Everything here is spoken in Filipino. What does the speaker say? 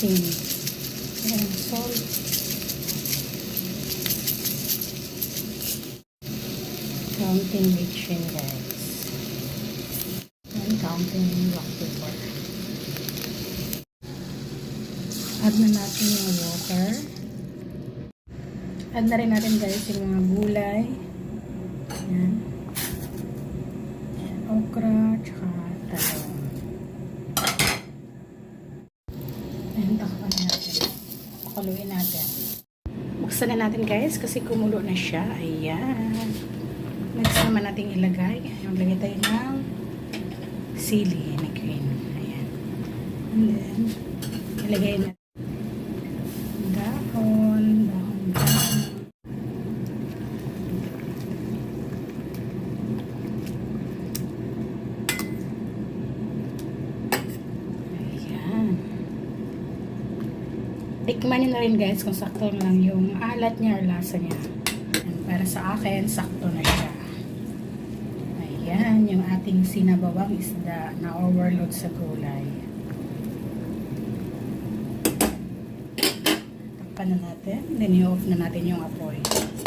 asin. Ayan, salt. Counting bitchin guys. And counting black pepper. Add na natin yung water. Add na rin natin guys yung mga gulay. Ayan. Ayan, okra, tsaka talong. Ayan, takpan natin. Pakuluin natin. Buksan na natin guys kasi kumulo na siya. Ayan. Next naman natin ilagay. Yung lagay tayo ng sili na green. Ayan. And then, ilagay na Tikman nyo na rin guys kung sakto lang yung alat niya or lasa niya. Ayan, para sa akin, sakto na siya. Ayan, yung ating sinabawang isda na overload sa gulay. Takpan na natin. Then i-off na natin yung apoy.